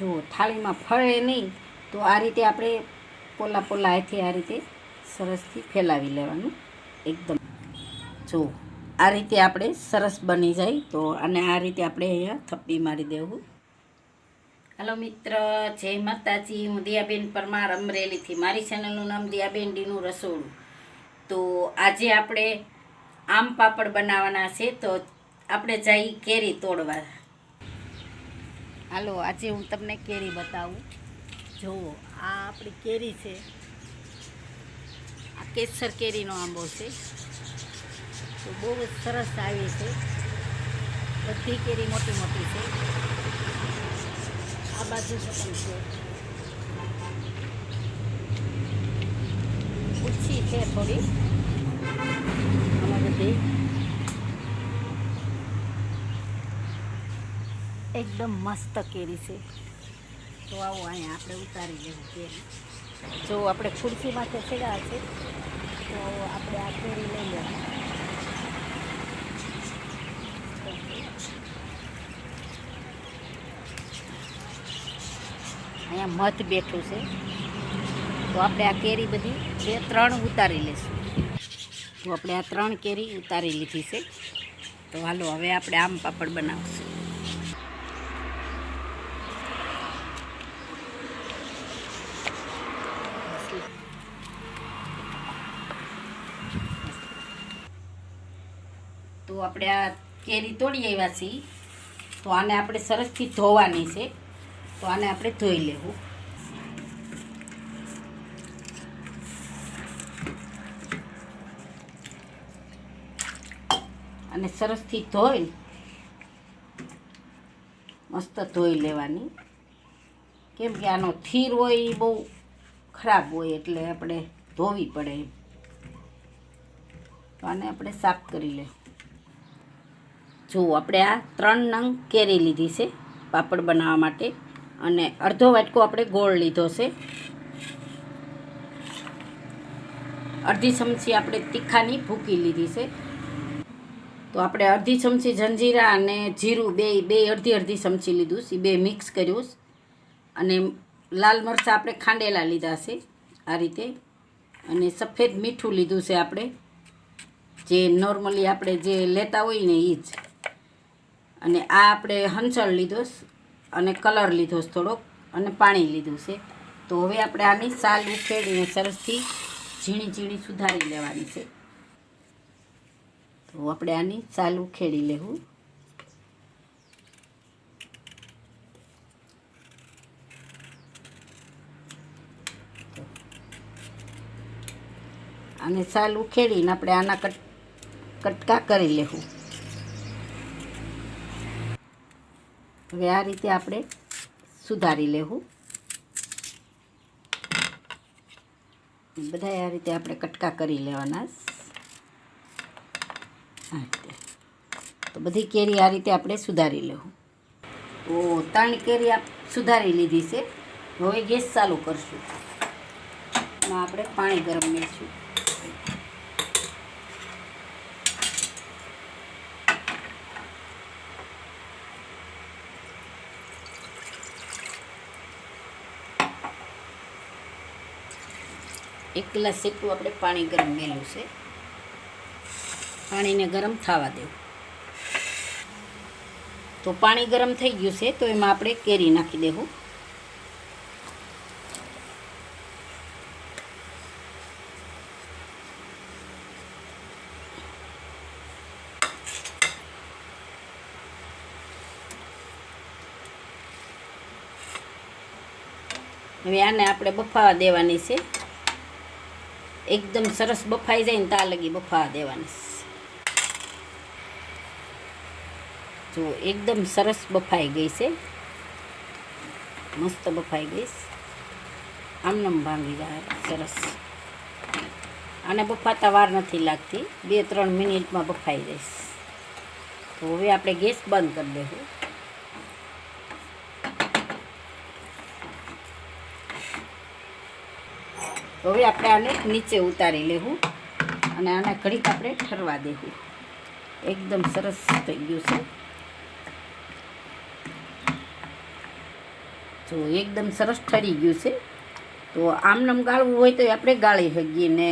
જો થાળીમાં ફળે નહીં, તો આ રીતે આપણે પોલા પોલા હાથે આ રીતે સરસથી ફેલાવી લેવાનું એકદમ. જો આ રીતે આપણે સરસ બની જાય તો અને આ રીતે આપણે અહીંયા થપ્પી મારી દેવું. હલો મિત્ર, જય માતાજી. હું દિયાબેન પરમાર અમરેલીથી. મારી ચેનલનું નામ દિયાબેન ડીનું રસોડું. તો આજે આપણે આમ પાપડ બનાવવાના છે, તો આપણે જઈ કેરી તોડવા. હાલો, આજે હું તમને કેરી બતાવું. જુઓ, આ આપણી કેરી છે. આ કેસર કેરીનો આંબો છે. તો બહુ જ સરસ આવી છે. બધી કેરી મોટી મોટી છે. આ બાજુ પણ છે ઓછી છે થોડી. આમાં બધી એકદમ મસ્ત કેરી છે. તો આવો અહીંયા આપણે ઉતારી લેવું કેરી. જો આપણે ખુરશી માથે ચડ્યા છે, તો આપણે આ કેરી લઈ લેવી. અહીંયા મધ બેઠું છે. તો આપણે આ કેરી બધી બે ત્રણ ઉતારી લઈશું. તો આપણે આ ત્રણ કેરી ઉતારી લીધી છે. તો હાલો, હવે આપણે આમ પાપડ બનાવશું. આપણે આ કેરી તોડી આવ્યા છીએ, તો આને આપણે સરસથી ધોવાની છે, તો આને આપણે ધોઈ લેવું. અને સરસથી ધોઈ, મસ્ત ધોઈ લેવાની. કેમ કે આનો થીર હોય એ બહુ ખરાબ હોય, એટલે આપણે ધોવી પડે તો આને આપણે સાફ કરી લે જો આપણે આ ત્રણ નંગ કેરી લીધી છે પાપડ બનાવવા માટે અને અડધો વાટકો આપણે ગોળ લીધો છે. અડધી ચમચી આપણે તીખાની ભૂકી લીધી છે. તો આપણે અડધી ચમચી જંજીરા અને જીરું બે બે અડધી અડધી ચમચી લીધું છે. બે મિક્સ કર્યું. અને લાલ મરચાં આપણે ખાંડેલા લીધા છે આ રીતે. અને સફેદ મીઠું લીધું છે આપણે. જે નોર્મલી આપણે જે લેતા હોય ને એ જ. અને આ આપણે હંચળ લીધો અને કલર લીધો થોડોક અને પાણી લીધું છે. તો હવે આપણે આની સાલ ઉખેડીને સરસથી ઝીણી ઝીણી સુધારી લેવાની છે. તો આપણે આની સાલ ઉખેડી લેવું. અને સાલ ઉખેડીને આપણે આના કટ કટકા કરી લેવું. હવે આ રીતે આપણે સુધારી લેવું. બધા આ રીતે આપણે કટકા કરી લેવાના. આ તો બધી કેરી આ રીતે આપણે સુધારી લેવું. તો ત્રણ કેરી આપ સુધારી લીધી છે. હવે ગેસ ચાલુ કરશું. આપણે પાણી ગરમ મેળશું એક ગ્લાસ જેટલું આપણે પાણી ગરમ મેલું છે. પાણીને ગરમ થવા દેવું. તો પાણી ગરમ થઈ ગયું છે, તો એમાં આપણે કેરી નાખી દેવું. હવે આને આપણે બફાવા દેવાની છે. એકદમ સરસ બફાઈ જાય ને તા લગી બફાવા દેવાની. જો, એકદમ સરસ બફાઈ ગઈ છે. મસ્ત બફાઈ ગઈ આમનામ ભાંગી જાય, સરસ. આને બફાતા વાર નથી લાગતી. બે ત્રણ મિનિટમાં બફાઈ જઈશ. તો હવે આપણે ગેસ બંધ કરી દેવું હવે આપણે આને નીચે ઉતારી લેવું અને આને ઘડીક આપણે ઠરવા દેવું. એકદમ સરસ થઈ ગયું છે. જો એકદમ સરસ ઠરી ગયું છે. તો આમનામ ગાળવું હોય તો આપણે ગાળી શકીએ ને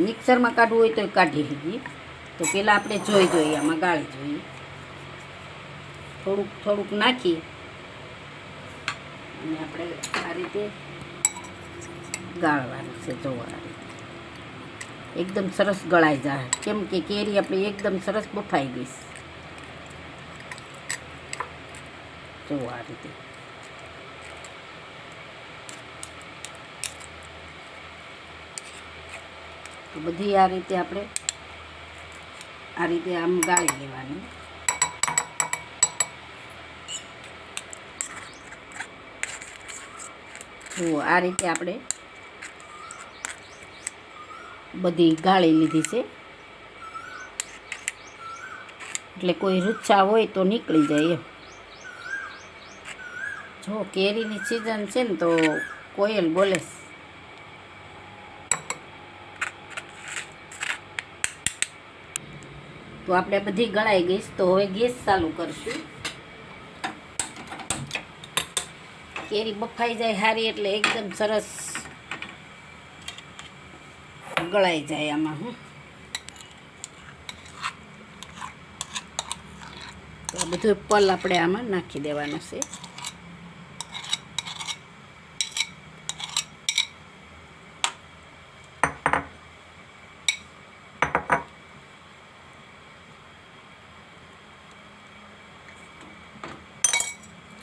મિક્સરમાં કાઢવું હોય તો કાઢી શકીએ. તો પહેલાં આપણે જોઈ જોઈએ, આમાં ગાળી જોઈએ. થોડુંક થોડુંક નાખી અને આપણે આ રીતે ગાળવાનું. છે જોવા એકદમ સરસ ગળાઈ જાય. કેમ કે કેરી આપણી એકદમ સરસ બફાઈ ગઈ છે. જો આ રીતે બધી આ રીતે આપણે આ રીતે આમ ગાળી લેવાની. જુઓ આ રીતે આપણે બધી ગાળી લીધી છે. એટલે કોઈ રૂચ્છા હોય તો નીકળી જાય એમ. જો કેરીની સિઝન છે ને તો કોયલ બોલે તો આપણે બધી ગળાઈ ગઈ તો હવે ગેસ ચાલુ કરશું. કેરી બફાઈ જાય સારી એટલે એકદમ સરસ ગળાઈ જાય આમાં, હું. તો આ બધું પલ આપણે આમાં નાખી દેવાનું છે.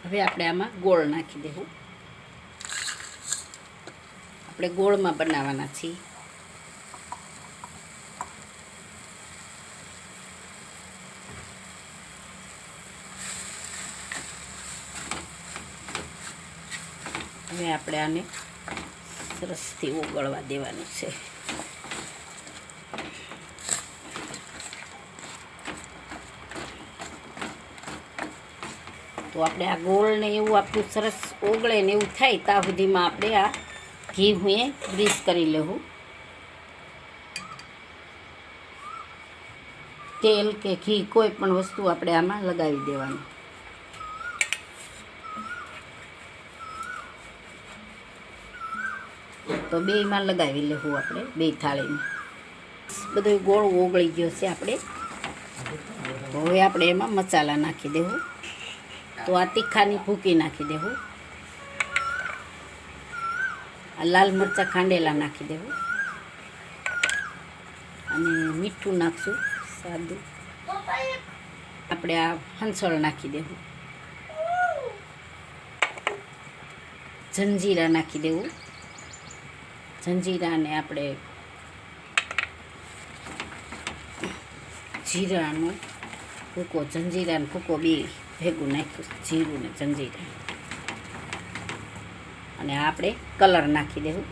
હવે આપણે આમાં ગોળ નાખી દેવું. આપણે ગોળમાં બનાવવાના છીએ. હવે આપણે આને સરસથી ઓગળવા દેવાનું છે. તો આપણે આ ગોળને એવું આપણું સરસ ઓગળે ને એવું થાય ત્યાં સુધીમાં આપણે આ ઘી હું એ ગ્રીસ કરી લેવું તેલ કે ઘી કોઈ પણ વસ્તુ આપણે આમાં લગાવી દેવાનું. તો બેયમાં લગાવી લેવું આપણે, બે થાળીમાં. બધો ગોળ ઓગળી ગયો છે આપણે. હવે આપણે એમાં મસાલા નાખી દેવું. તો આ તીખાની ભૂકી નાખી દેવું. આ લાલ મરચાં ખાંડેલા નાખી દેવું. અને મીઠું નાખશું, સાદું. આપણે આ હંસળ નાખી દેવું. જંજીરા નાખી દેવું. જંજીરાને આપણે જીરાનો ભૂકો જંજીરાને ભૂકો બે ભેગું નાખ્યું જીરું ને જંજીરા. અને આપણે કલર નાખી દેવું.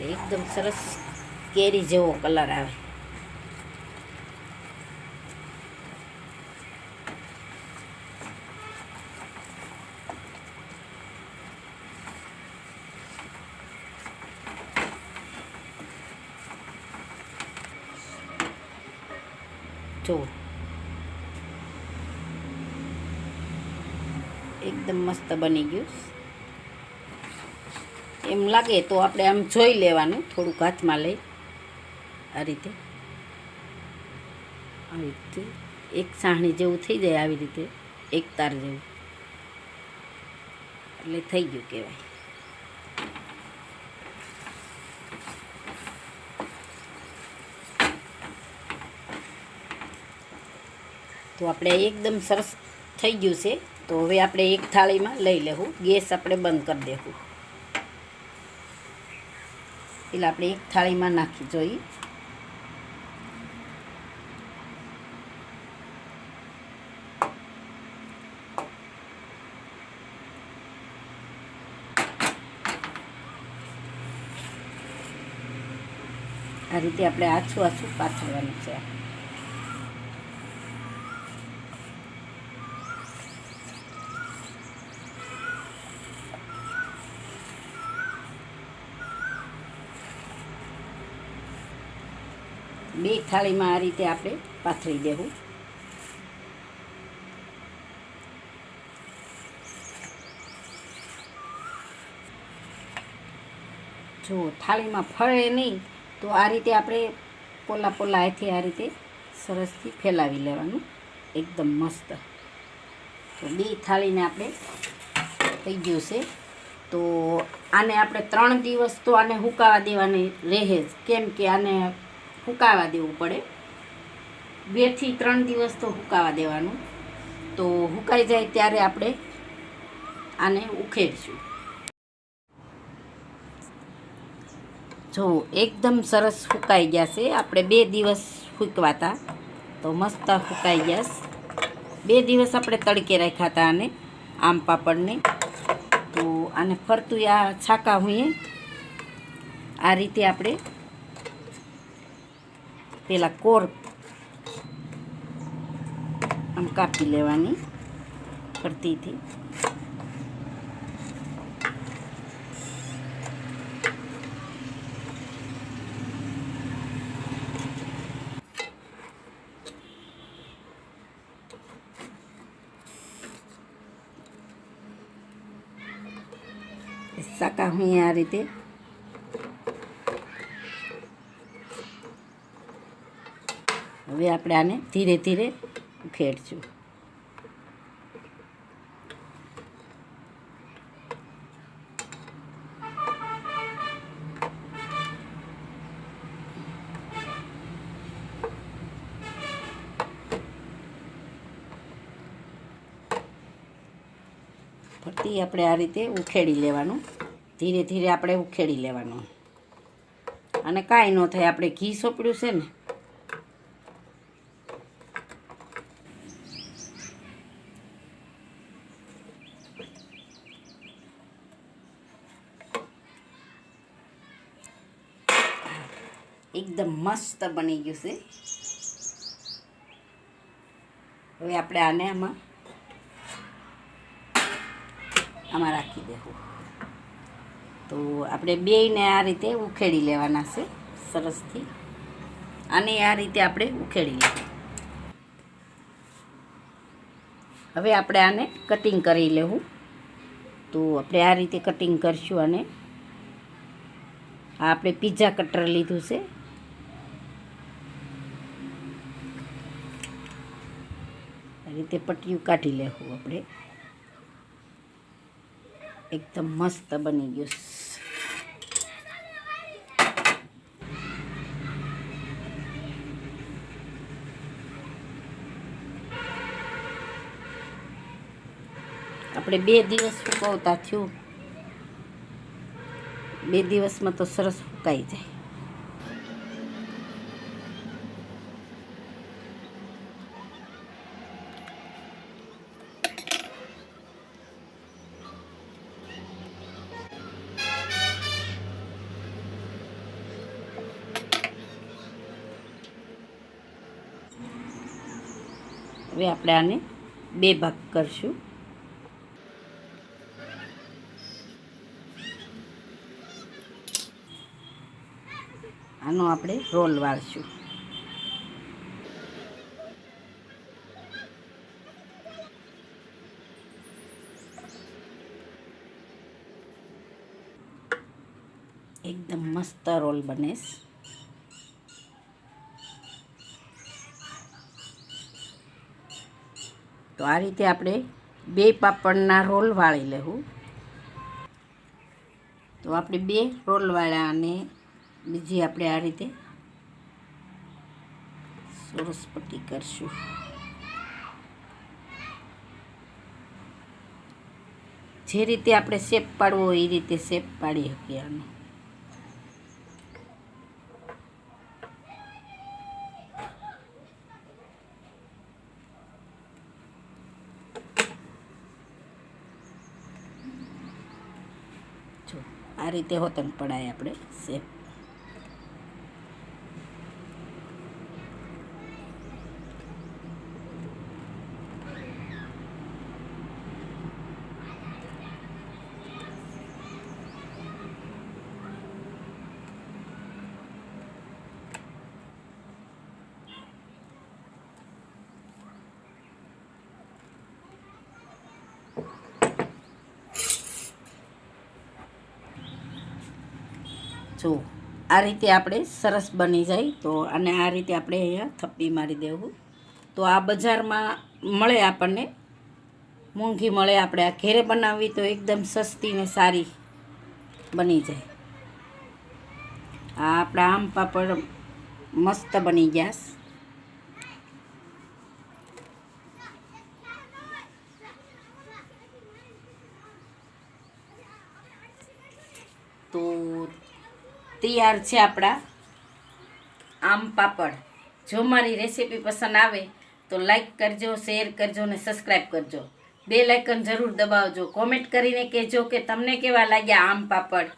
એકદમ સરસ કેરી જેવો કલર આવે. જો એકદમ મસ્ત બની ગયું. એમ લાગે તો આપણે આમ જોઈ લેવાનું, થોડુંક હાથમાં લઈ. આ રીતે. આવી રીતે. એક સાહણી જેવું થઈ જાય આવી રીતે. એક તાર જેવું. એટલે થઈ ગયું કહેવાય. તો આપણે એકદમ સરસ થઈ ગયું છે. તો હવે આપણે એક થાળીમાં લઈ લેવું. ગેસ આપણે બંધ કરી દેવું. એટલે આપણે એક થાળીમાં નાખી જોઈએ આ રીતે આપણે આછું આછું પાથરવાનું છે. એક થાળીમાં આ રીતે આપણે પાથરી દેવું. જો થાળીમાં ફળે નહીં, તો આ રીતે આપણે પોલા પોલા એથી આ રીતે સરસથી ફેલાવી લેવાનું. એકદમ મસ્ત. તો બે થાળીને આપણે થઈ ગયું છે. તો આને આપણે ત્રણ દિવસ તો આને હુકાવા દેવાની રહે જ. કેમ કે આને હુકાવા દેવું પડે. બેથી ત્રણ દિવસ તો હુકાવા દેવાનું. તો હુકાઈ જાય ત્યારે આપણે આને ઉખેડશું. જો, એકદમ સરસ સુકાઈ ગયા છે આપણે બે દિવસ ફૂંકવાતા તો મસ્ત ફૂંકાઈ ગયા બે દિવસ આપણે તડકે રાખ્યા હતા આને, આમ પાપડને. તો આને ફરતું આ છાકા હોઈએ આ રીતે આપણે પેલા કોર આમ કાપી લેવાની ફરતીથી. શાકા હું આ રીતે હવે આપણે આને ધીરે ધીરે ઉખેડશું. ફરતી આપણે આ રીતે ઉખેડી લેવાનું. ધીરે ધીરે આપણે ઉખેડી લેવાનું. અને કાંઈ ન થાય, આપણે ઘી સોંપડ્યું છે ને એકદમ મસ્ત બની ગયું છે. હવે આપણે આને આમાં આમાં રાખી દેવું. તો આપણે બેયને આ રીતે ઉખેડી લેવાના છે, સરસથી. આને આ રીતે આપણે ઉખેડી લેવું. હવે આપણે આને કટિંગ કરી લેવું. તો આપણે આ રીતે કટિંગ કરશું આને આ આપણે પીઝા કટર લીધું છે. રીતે પટ્ટીયું કાઢી લેવું આપણે. એકદમ મસ્ત બની ગયું. આપણે બે દિવસ સુકવતા થયું. બે દિવસમાં તો સરસ સુકાઈ જાય હવે આપણે આને બે ભાગ કરશું. આનો આપણે રોલ વાળશું. એકદમ મસ્ત રોલ બને તો આ રીતે આપણે બે પાપડના રોલ વાળી લેવું. તો આપણે બે રોલ વાળ્યા અને બીજી આપણે આ રીતે સરસ પટ્ટી કરશું. જે રીતે આપણે શેપ પાડવો એ રીતે શેપ પાડી શકીએ આનો જો આ રીતે હોતન પડાય આપણે શેપ જો, આ રીતે આપણે સરસ બની જાય તો, અને આ રીતે આપણે અહીંયા થપ્પી મારી દેવું. તો આ બજારમાં મળે આપણને મોંઘી મળે આપણે આ ઘેરે બનાવવી તો એકદમ સસ્તી ને સારી બની જાય. આ આપણા આમ પાપડ મસ્ત બની ગયા. તો તૈયાર છે આપણા આમ પાપડ. જો મારી રેસીપી પસંદ આવે તો લાઈક કરજો શેર કરજો ને સબસ્ક્રાઈબ કરજો. બે લાઇકન જરૂર દબાવજો. કોમેન્ટ કરીને કહેજો કે તમને કેવા લાગ્યા આમ પાપડ.